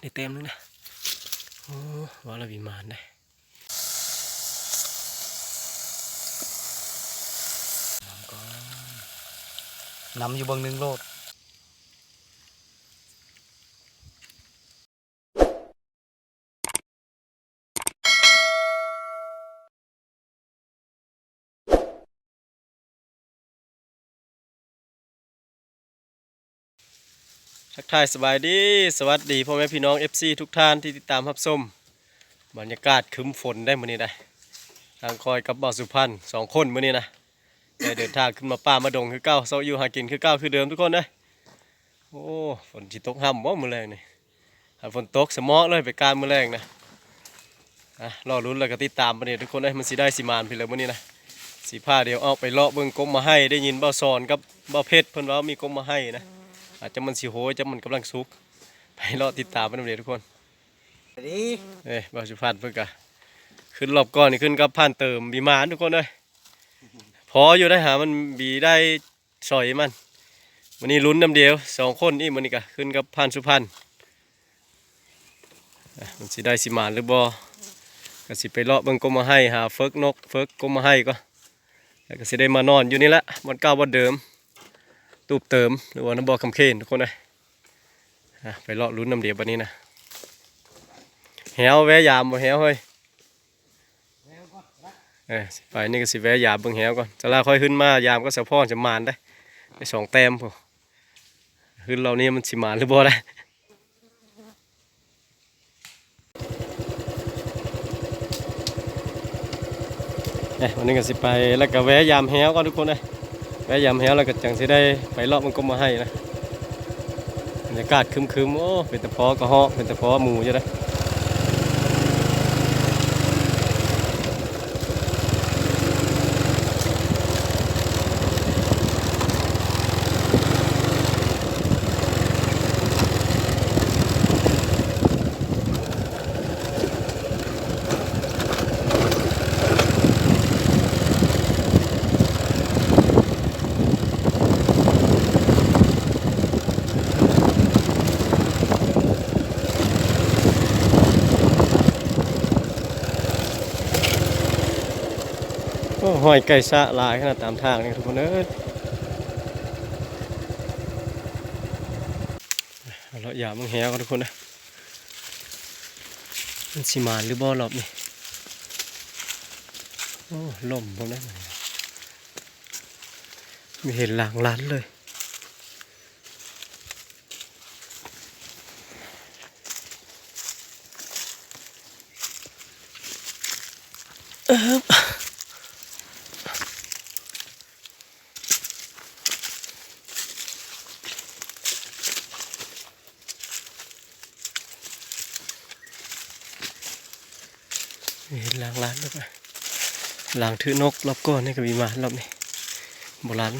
ได้เต็มนึงนะโอ้ว่าเราวิมานได้น้ำก่อนนำอยู่บางหนึงโลด ทายสบายดี สวัสดีพ่อแม่พี่น้อง FC ทุกท่านที่ติดตามรับชมบรรยากาศคึ้มฝนได้มื้อนี้ได้ทางคอยกับบ่าวสุพรรณสองคนมื้อนี้นะได้เดินทางขึ้นมาป่ามาดงคือเก้าเซาอยู่หากินคือเก้าคือเดิมทุกคนเด้อโอ้ฝนสิตกห่ำบ่มื้อแรงนี่ถ้าฝนตกสมอเลยไปการมื้อแรงนะอะรอลุ้นแล้วก็ติดตามมื้อนี้ทุกคนเด้ยมันสิได้สิมานพี่เลยมื้อนี้นะสิพาเดี๋ยวเอาไปเลาะเบิ่งกรมมาให้ได้ยินบ่าวสอนกับบ่าวเพชรเพิ่นว่ามีกรมมาให้นะ อาจจะมันสิโหยจะมันกำลังสุกไปรอติดตามมันเลยทุกคนดีเอ้ยบาสุพันธ์เพิ่งกะขึ้นรอบก่อนนี่ขึ้นกับผ่านเติมบีมานทุกคนเลยพออยู่ได้หามันบีได้สอยมันวันนี้ลุ้นน้ำเดียวสองคนนี่มันนี่กะขึ้นกับผ่านสุพรรณอะมันสิได้สิมานหรือบ่ก็สิไปเลาะเบิ่งกรมมาให้หาเฟิกนกเฟิกกรมมาให้ก็แล้วก็สิได้มานอนอยู่นี่ละบนเก้าบนเดิม ตูบเติมหรือว่าน้ำบ่อคำเคนทุกคนเลยอะไปเลาะลุ้นน้ำเดียวบันนี้นะแหวแวยามบ่แหวเฮ้ยเออไปนี่ก็สิแวยามเบิ่งแหวก่อนจะลาค่อยขึ้นมายามก็สะพอนจะมานได้ได้สองแต้มพอขึ้นเรานี่มันสิมานหรือบ่ได้เอ้ยวันนี้ก็สิไปแล้วก็แวะยามแหวก่อนทุกคนเลย แม่ยำแห้วแล้วก็จังสิได้ไปเลาะมันก็มาให้นะบรรยากาศคึมๆโอ้เป็นตะพอกระเหาะเป็นตะพอหมูจะได้ หอยไก่สะลายขนาดตามทางนี่ทุกคนเอ้ยเอาเราอย่ามึงแหวกันทุกคนนะมันสิมานหรือบ่รอบนี่โอ้ลมพวกนั้นไม่เห็นหลังร้านเลยเออห็นหลังร้านแล้วก็ หลังถือนกรอบก้อนนี่ก็มีมารอบนี้โบราณ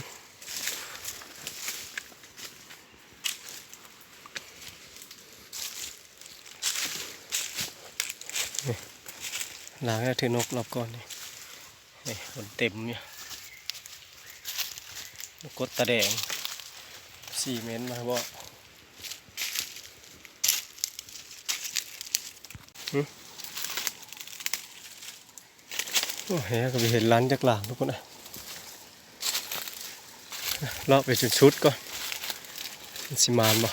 หลังถือนกรอบก้อนนี่นี่คนเต็มเนี่ยกดตาแดงสี่เมตรมาบ โอ้เฮ้ยก็ไปเห็นร้านจากหลังทุกคนนะเลาะไปชุดชุดๆก่อนมันสิมานบ่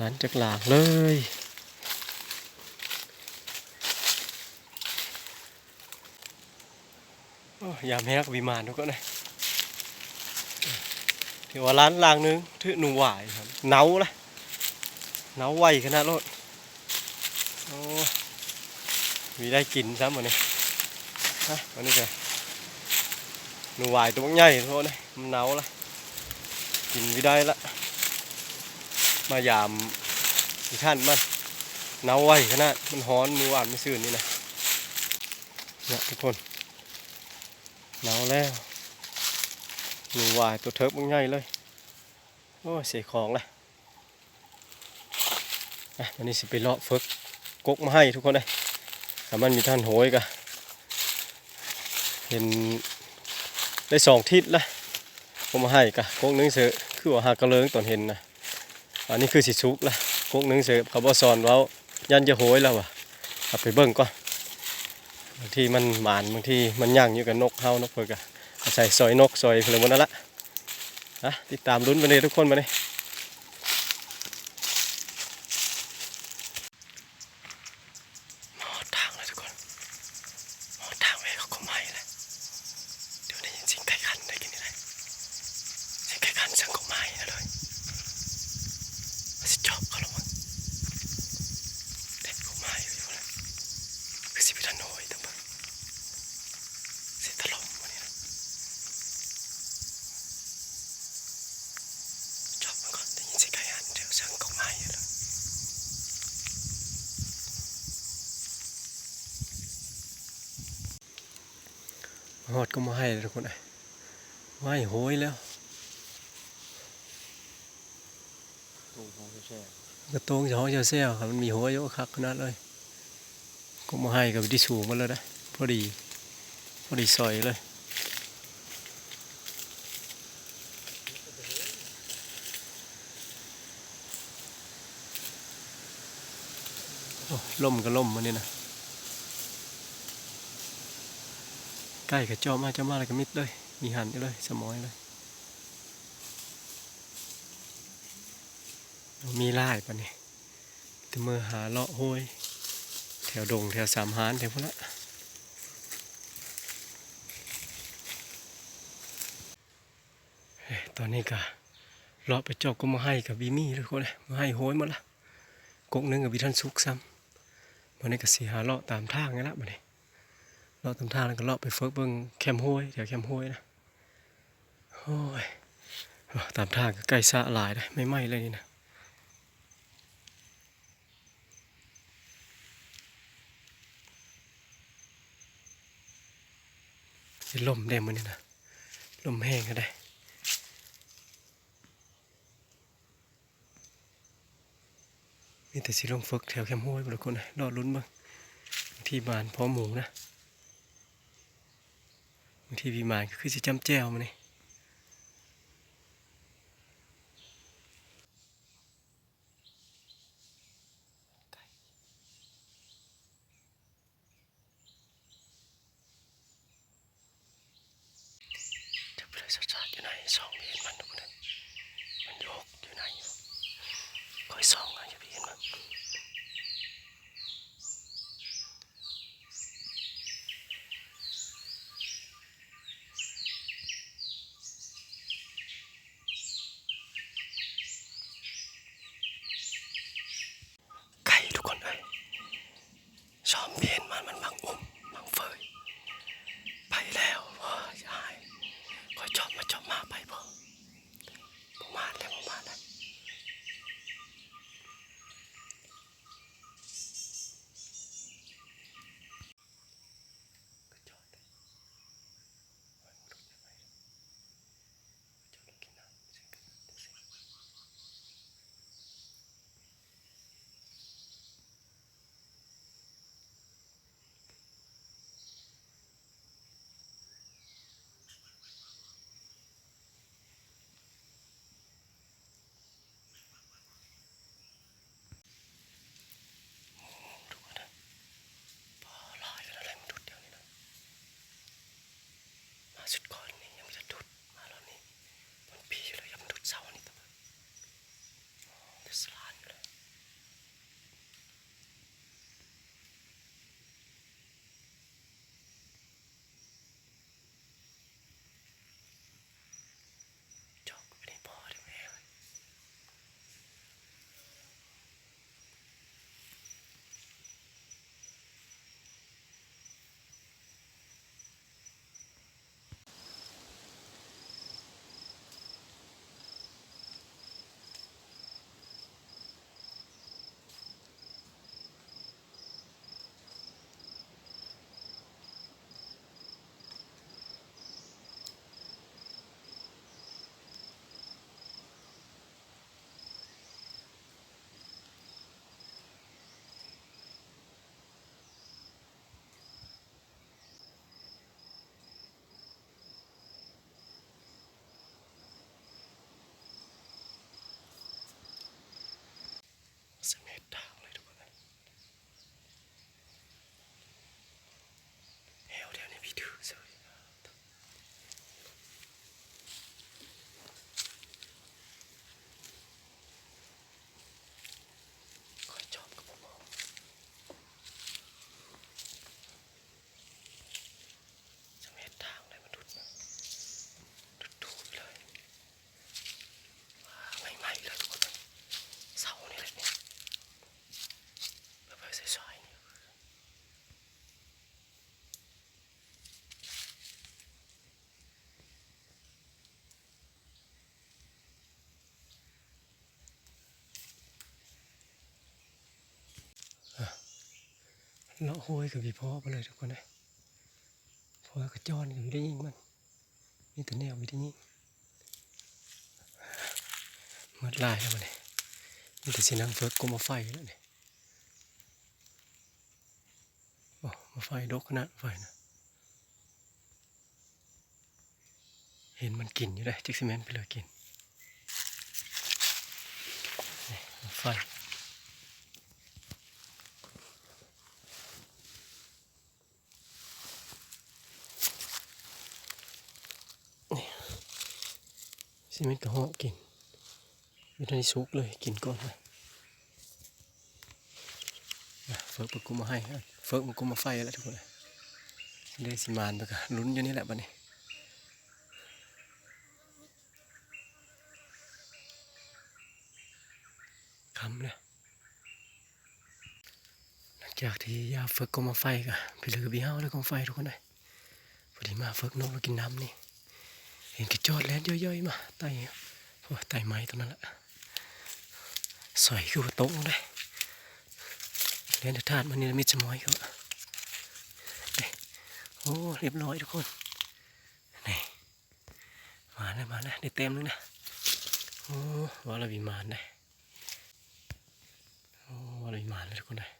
ร้านจากหลังเลยอ้ยามแฮกวิมานทุกคนนะถือว่าร้านลางนึงถือหนูหวายครับเนาละเนาไวขนาดรถ โอ้ มีได้กินซ้ำวันนี้ฮะวันนี้แกหนูหวายตัวใหญ่โทษนะมันหนาวละกินไม่ได้ละมายามที่ท่านมันหนาวไวขนาดมันฮ้อนมือหวานไม่ซื่นนี่นะเนี่ยทุกคนหนาวแล้วหนูหวายตัวเทิบมันใหญ่เลยโอ้เสียของเลยอะวันนี้สิไปเลาะเฟิกกกมาให้ทุกคนเลย ถ้ามันมีท่านโหยกะเห็นได้สองทิศละกกมาให้กะกกนึงเสือคือว่าหากระเลิงตอนเห็นนะอันนี้คือสิชุกละกกนึงเสือเขาบ่สอนว้ายันจะโหยแล้ววะเอาไปเบิ่งก่อนบางทีมันหมานบางทีมันย่างอยู่กับนกเฮานกเพิ่นก็อาศัยซอยนกซอยเพิ่นหมดนั่นละนะติดตามลุ้นไปเลยทุกคนมาเลยหมอทางเลยทุกคนหมอทางไปเขาก็ไม่เลยเดี๋ยวได้ยินเสียงไก่ขันได้กินนี่เลยเสียงไก่ขันเสียงก็ไม่เลยมันสิจอบเขาแล้วมั้งเด็กก็ไม่อยู่เลยคือสิพิธานโนยตั้งแต่เสียงตลบวันนี้นะจอบมันก่อนได้ยินเสียงไก่ขันเดี๋ยวเสียงก็ไม่เลย หอดก็มาให้ เลยทุกคนไอ้ไม่โหยแล้วตูของแช่กระโตงจะห้องจะเซี่ยวครับมันมีหัวเยอะคักขนาดเลยก็มาให้กับที่สูงมาเลยนะพอดีพอดีซอยเลยโอ้ล่มก็ล่มมันนี่นะ ใกล้กับจอมาจะมาอะไรก็มิดเลย มีหันเลย สมอยเลยมีไล่ปะเนี่แต่มือหาเลาะห้วยแถวดงแถวสามหานแถวพวกละเอ้ยตอนนี้ก็เลาะไปเจอกก็มาให้กับบีมี่ทุกคนเลยมาให้ห้วยหมดละกกนึงกับบีท่านซุกซ้ำวันนี้ก็สีหาเลาะตามทางนี่ละบัดนี้ เลาะตามทางแล้วก็เลาะไปเฟิกเบิ่งแคมห้วยแถวแคมห้วยนะโอ้ยตามทางก็ใกล้สะหลายเลยไม่ไหม้เลยนี่นะสิลมได้มันนี่นะลมแห้งก็ได้มีแต่สิลงฝึกแถวแคมห้วยบางคนนะรอลุ้นบ้างที่บานพร้อมหมูนะ บางทีพีมานก็คือสิจำแจวมันนี่ย เลาะโหยกับพี่พ่อไปเลยทุกคนเลยเพราะว่ากระจอนกับวิได้ยิงมันมีแต่แนววิได้ยิงหมดลายแล้วมันนี่มีแต่สีนังเฟิร์กก็มาไฟแล้วนี่โอ้มาไฟดกขนาดไฟนะเห็นมันกินอยู่เลยจิกซิเมนไปเลยกินนี่มาไฟ ซีเมนต์กระหาะกินไม่ได้ซุกเลยกินก่อนนะเฟิร์กมันกุมมาให้นะเฟิร์กมันกุมมาไฟแล้วทุกคนเลยได้สิมานไปกันลุ้นอยู่นี่แหละบัดนี้คำเนี่ยหลังจากที่ยาเฟิร์กกมาไฟกันไปเลยกับพี่เฮาเลยกุมไฟทุกคนเลยพอดีมาเฟิร์กนกเรากินน้ำนี่ เห็นกระจอดแลนย่อยๆมาไต่โอ้ไต่ไม้ตรงนั้นแหละสอยคือโต๊ะได้เล่นธาตุมันนี่มิดสมอยเขาโอ้เรียบร้อยทุกคนนี่มาแล้วมาแล้วได้เต็มเลยนะโอ้วาเรวิมานได้โอ้วาเรวิมานเลยทุกคนเลย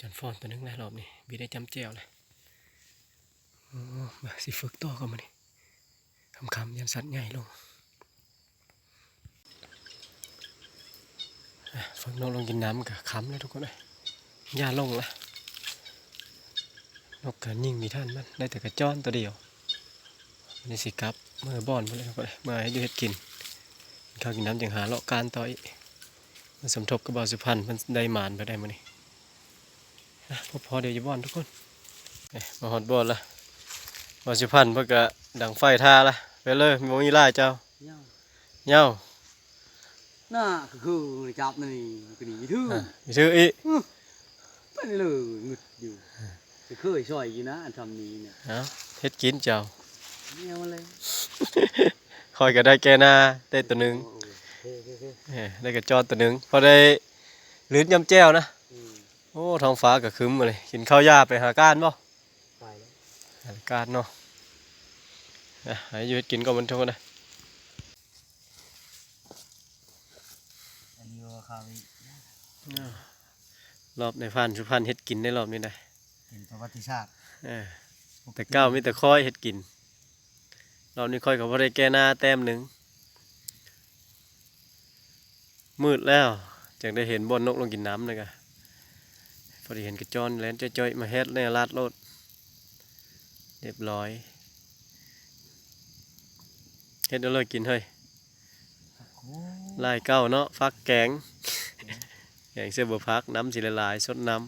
จนฟอนตัวนึงเลยรอบนี้บีได้จำเจียวเลยโอ้มาสิฝึกต่อกันมานี่ คำคำยันสัตว์ใหญ่ลงอะฝึกนกลงกินน้ำกับคำแล้วทุกคนเลยยาลงละนกกันยิ่งมีท่านมันได้แต่กระจ้อนตัวเดียวนี่สิกลับเมื่อบ่อนมาเลยทุกคนเลยเมื่อให้ดูเห็ดกินกินข้าวกินน้ำจังหาเลาะการต่อยมันสมทบกับบาสุพรรณมันได้หมานไปได้มานี่นะพอพอเดี๋ยวจะบ่อนทุกคนมาหอดบ่อนละบาสุพรรณเพื่อกะ ดังไฟท่าละไปเลยมีมีไล่เจ้า nhau เหย้าน่าก็คือจับนี่ก็ดีทื่ออะมีชื่ออีไปเลยงึดอยู่จะเคยช่อยอยู่นะอันทำนี้เนี่ยเอาเฮ็ดกินเจ้าเนี่ยมาเลยคอยก็ได้แก่หน้าได้ตัวหนึ่งโอ้ยเฮ้เฮ้เฮ้เอ้ยได้กระจอดตัวหนึ่งพอได้ลื้นยำแจ้วนะอืมโอ้ท้องฟ้าก็ครึ้มมาเลยกินข้าวยาไปหาการบ่ไปแล้วหาการเนาะ อะให้อยืดกินก่อนมันทุกคนนะอันนี้ว่าคาวิรอบในพันสุพรรณเฮ็ดกินได้รอบนี้ได้เป็นประวัติศาสตร์เออแต่ก้าวมีแต่ค่อยเฮ็ดกิน รอบนี้ค่อยก็บ่ได้แก่หน้าแต้มหนึ่ง มืดแล้วจึงได้เห็นบอนนกลงกินน้ำเลยกะพอดีเห็นกระจอนแลนจ้อยๆมาเฮ็ดในลาดโลด เรียบร้อย เฮ็ดเอาเลยกินเฮ้ยโอ้ลายเก้าเนาะฟักแกงแกงเสื้อบัวพักน้ำสีละลายสดน้ำ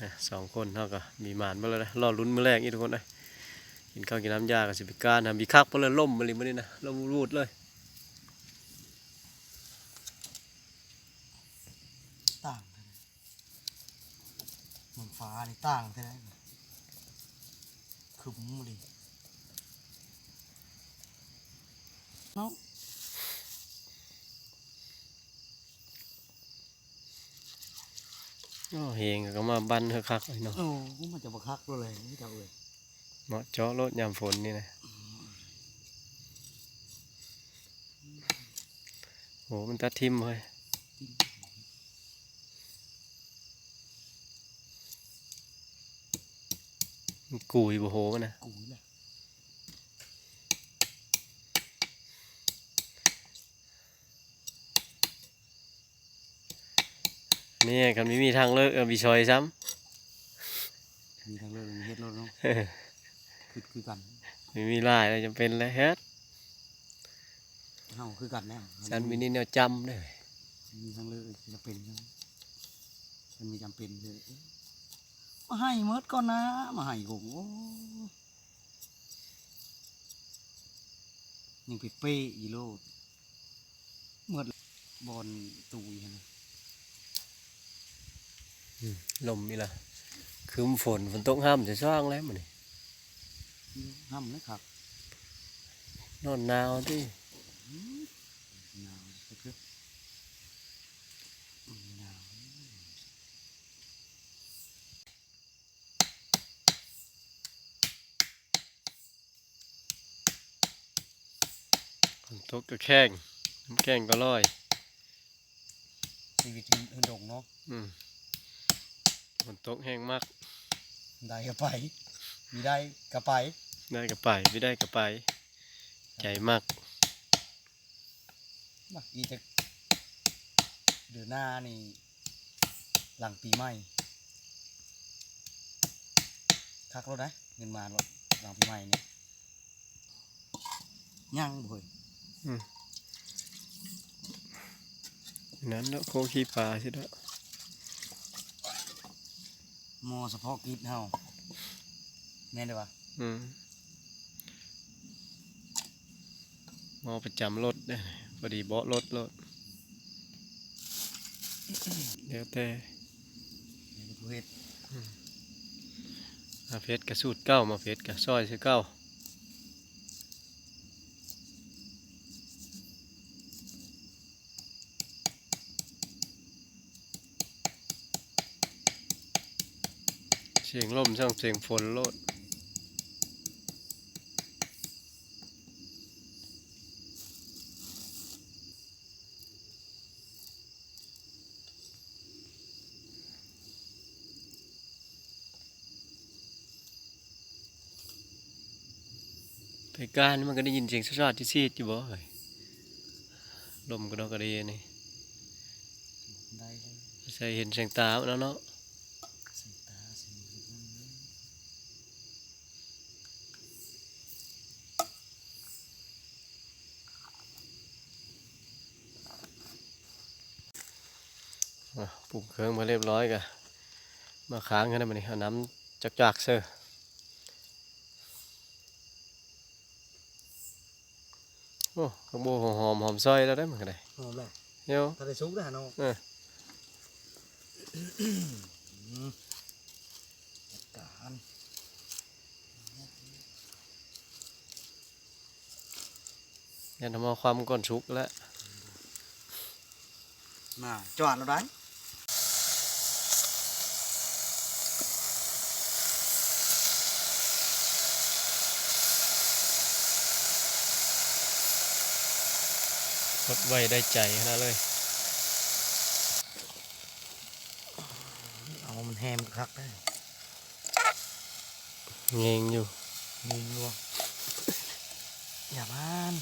อะสองคนเท่ากับมีหมานมาแล้วนะรอลุ้นมื้อแรกอีกทุกคนเลยกินข้าวกินน้ำยากับสิบการทำบีคักเพราะเลยล่มมาเลยมื่อนี้นะล่มรูดเลยต่างกันเหมือนฟ้านี่ต่างใช่ไหมคือมุ้งดิเนาะโอ้เฮงก็มาบันเฮอคักเลยเนาะโอ้มันจะบักคักด้วยเลยนี่จะเอ่ยเหมาะเจาะรถยามฝนนี่นะโหมันตัดทิมเลยมันกุยบ่โหมันนะกูนี่แหละ นี่กันไม่มีทางเลิกเออมีชอยซ้มีทั้งเรื่องมีเฮ็ดรถเนาะำคือคือกันไม่มีลายเลยจำเป็นเลยเฮ็ดเฮาคือกันแน่ฉันมีนี่แนวจำเลยมีทั้งเรื่องจะเป็นนะมันมีจำเป็นเลยเอ๊ะมาให้เมิดก่อนนะมาให้กูโอ้ยังไปเป้อีโลดเมิดบอลตูยนะ ลมมีละคือฝนฝนตกห้ามจะสร้างแล้วมันห้ามนะครับ นอนหนาวที่หนาวสัครึ่หนาวฝนตกก็แข้งนแข้งก็ลอยชีวิตมันดกเนาะอืม ฝนตกแห้งมาก ได้ก็ไปมีได้ก็ไป ได้ก็ไปไม่ได้ก็ไป ใจมากมาอีจะเดือนหน้านี่ หลังปีใหม่คักรถนะเงินมาหรถหลังปีใหม่เนี่ยยังบ่เฮ้ยนั้นเนาะโคขี้ปลาสิเนาะ หมอเฉพาะกิจเฮาแม่นเด้อวะอืมมอประจำรถเด้อพอดีเบาะรถรถเดี๋ยวแต่เดี๋ยวกูเฮ็ด มาเพชรกระสูดเก้ามาเพชรกระซอยซื้อเก้า สียงลมช่างเสียงฝนโลดไปการมันก็ได้ยินเสียงสะๆที่ซีดอยู่บ่เฮ้ยลมก็นอกกระเดียนี่ได้เลยใส่เห็นเสียงตาแล้วเนาะ ใส่ตาใส่หูมันเลย อะ ปรุงเครื่องมาเรียบร้อยกะมาค้างกันได้มานี่เอาน้ำจักจักๆเซอโอ้กระโบหอมหอมหอมซอยแล้วได้เหมือนกันเลยหอมเลยเดี๋ยวถ้าได้สุกได้อเนาะเอออืมจัดการยันทำเอาความก่อนชุกแล้วมาจอดแล้วได้ รดไว้ได้ใจขนาดเลย เอามันแฮมคักได้เงงอยู่มีรัวอย่าบ้าน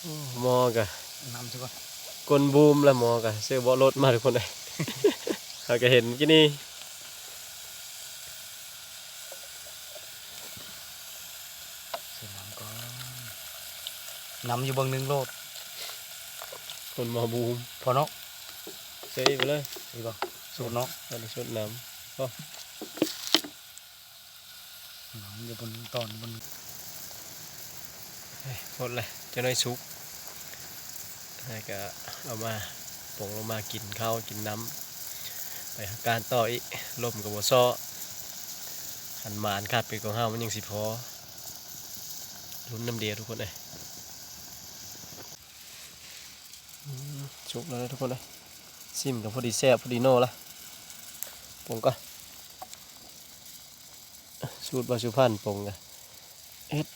โอ้หมอกะนำซะก่อนกลบูมแล้วหมอกะเสื้อเบาะรถมาทุกคนเลยเขาก็เห็นกี่นี่เสร็จน้ำก่อนนำอยู่เบางหนึงโลด คนมาบูมพอนาะเซ่ไปเลยดีป่ะสูตรเนาะเอาไปชดน้นำอยู่บนตอนบนหมดเลยจะน้อยชุกแล้วก็เอามาปงลงมากินข้าวกินน้ำไปการต่ออีกลมกับบัซ้อหันหมานขาดไปของเฮามันยังสิพอลุ้นน้ำเดียวทุกคนเลยอื มชุกแล้วนะทุกคนเลยซิมกับพอดีแซ่บพอดีโน่ละปงก็สูตรบาสุพรรณปงกันเอ็ด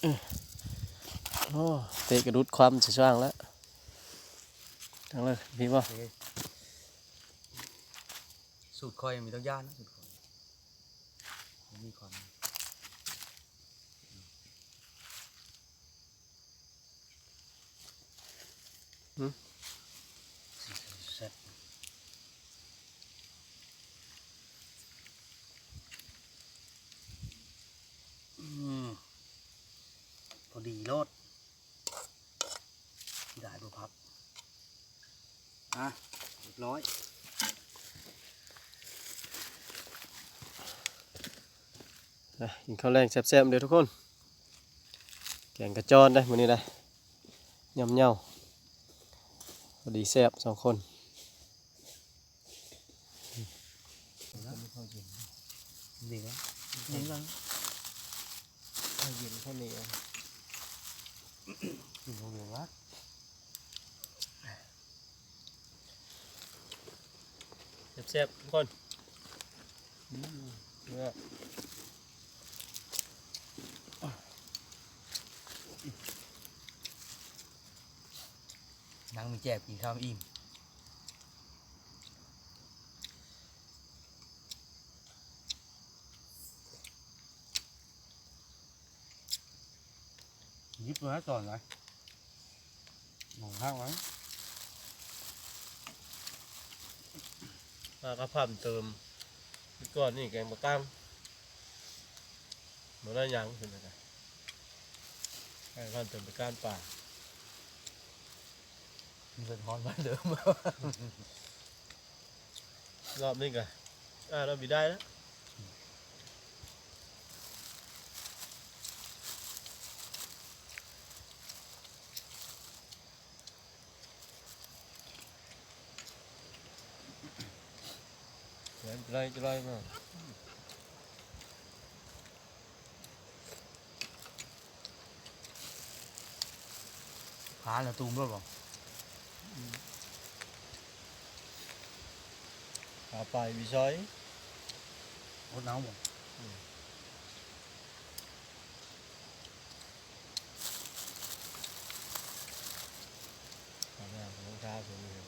เอ้อโอ้เตะกระดุดความจะช่างแล้วทั้งเลยพี่บ่โอเคสูตรคอยมีต้องย่านนะสูตรคอยมีความเสร็จอืมพอดีโลดได้บุพับอะเรียบร้อย อะกิน ข้าวแรงแซ่บๆเดี๋ยวทุกคน แกงกระจอนได้มื้อนี้ได้ยำเหย้าพอดีแซ่บสองคนดีแล้วนี่ก็ข้าวเย็นข้าวเหนียวกินเหลือวะแซ่บๆทุกคนเนื้อ มีแจกกินข้าวอิ่มยิบมาก่อนเลยมองข้างไว้มากระพัมเติมพี่ก่อนนี่แกงปลาก้ามมาได้ยังขึ้นมาได้แกงพันเติมไปก้านป่า มันเป็นฮอนบ้านเดิม รอบนี้กันอ่าเราบีได้แล้วเดี๋ยวจะไล่จะไล่มาพาแล้วตูมด้วยบ่ขาไปวิชอยรถน้ำบ่ ขาหน้าของข้าวผมเลย